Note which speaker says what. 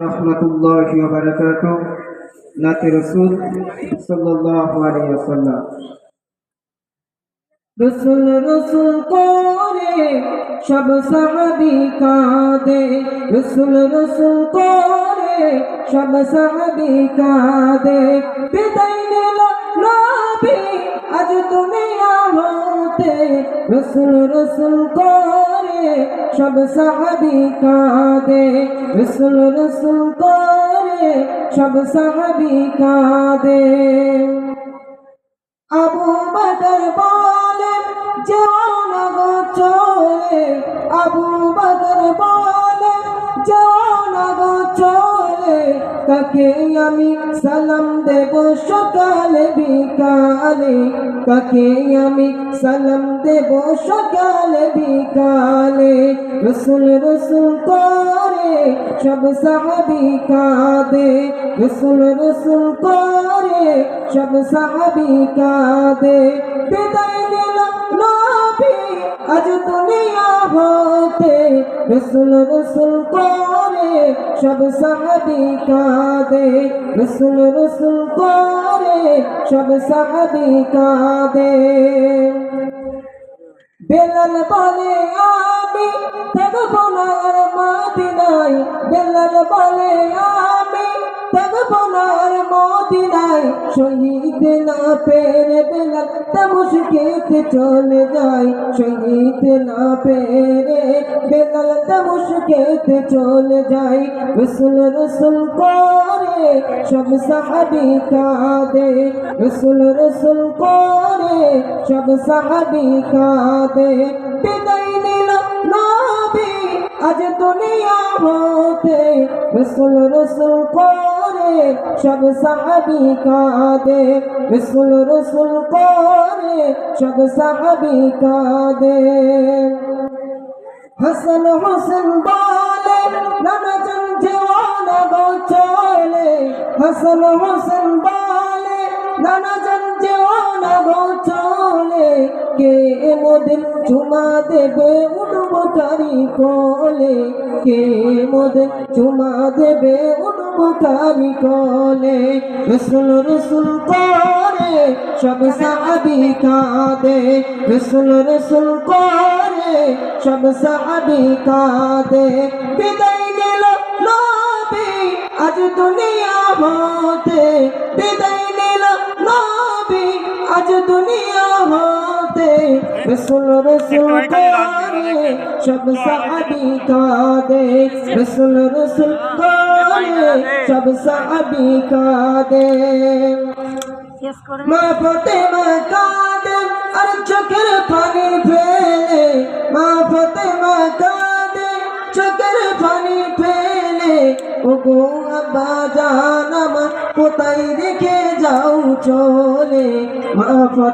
Speaker 1: রহমতুল্লাহ বারাকাত নাতে রসুল সাল্লাল্লাহু আলাইহি ওয়াসাল্লাম। রসুল রসুল করে সব সাহাবি কাঁদে। রসুল রসুল করে সব সাহাবি কাঁদে। বিদায় নিল নবী, আজ তুমি আহতে। রসুল রসুল করে সব সাহাবি কাঁদে, রসুল রসুল করে সব সাহাবি কাঁদে। আবু বদর বলে জান গো চলে। আবু বদর বলে জান গো চলে। কাকে আমি সালাম দেব সকালে বিকালে। কাকে আমি সালাম দেব সকালে বিকালে। রসুল রসুল করে, সব সাহাবি কাঁদে। রসুল রসুল করে, সব সাহাবি কাঁদে। বিদায় নিল নবী, আজ দুনিয়া হতে। রসুল রসুল করে সব সাহাবি কাঁদে, রসুল রসুল করে, সব সাহাবি কাঁদে। বেলাল বলে, আমি থাকব না আর মদিনায়। বেলাল বলে, আমি থাকব না আর মদিনায় শহীদ না পেরে বেলাল তামুশকেতে চলে যায়। শহীদ না পেরে বেলাল তামুশকেতে চলে যায়। রসুল রসুল করে, সব সাহাবি কাঁদে। রসুল রসুল করে, সব সাহাবি কাঁদে। বিদায় নিল নবী, আজ দুনিয়া হতে রসুল রসুল করে সব সাহাবি কাঁদে রসুল রসুল করে সব সাহাবি কাঁদে। হাসান হোসেন বলে নানা জীবন গো চলে হাসান হোসেন বলে, নানা কে মোদের চুমা দেবে উঠব কারি কোলে। কে মোদের চুমা দেবে উঠব কারি কোলে? রসুল রসুল করে, সব সাহাবি কাঁদে। রসুল রসুল করে, সব সাহাবি কাঁদে। বিদায় নিল নবী, আজ দুনিয়া হতে বিদায় হতে রসুল রসুল করে সব সাহাবি কাঁদে রসুল রসুল করে সব সাহাবি কাঁদে মা ফতেমা কাঁদে আর চোখের পানি ফেলে মা ফতেমা কাঁদে চোখের পানি ফেলে ও গো আব্বা জান আমার কোথায় রেখে যাও চলে মা